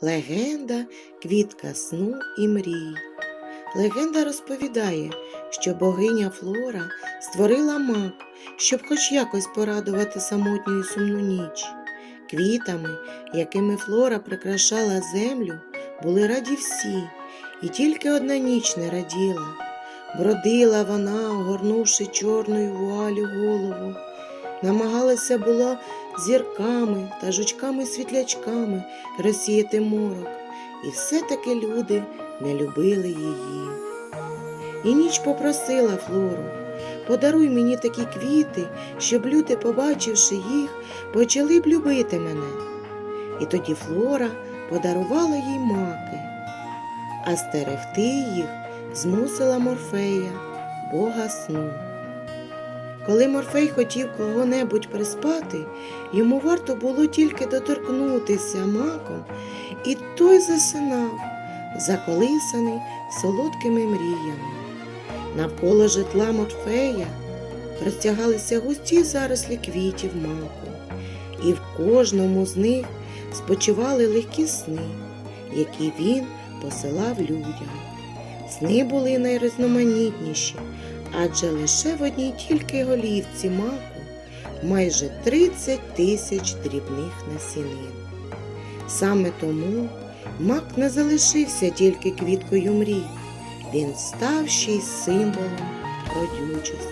Легенда квітка сну і мрій. Легенда розповідає, що богиня Флора створила мак, щоб хоч якось порадувати самотню і сумну ніч. Квітами, якими Флора прикрашала землю, були раді всі, і тільки одна ніч не раділа. Бродила вона, огорнувши чорною вуалю голову, намагалася була зірками та жучками-світлячками розсіяти морок, і все-таки люди не любили її. І ніч попросила Флору, подаруй мені такі квіти, щоб люди, побачивши їх, почали б любити мене. І тоді Флора подарувала їй маки, а стерегти їх змусила Морфея, бога сну. Коли Морфей хотів кого-небудь приспати, йому варто було тільки доторкнутися маком, і той засинав, заколисаний солодкими мріями. Навколо житла Морфея розтягалися густі зарослі квітів маку, і в кожному з них спочивали легкі сни, які він посилав людям. Сни були найрізноманітніші, адже лише в одній тільки голівці маку майже 30 тисяч дрібних насінин. Саме тому мак не залишився тільки квіткою мрій, він став ще й символом родючості.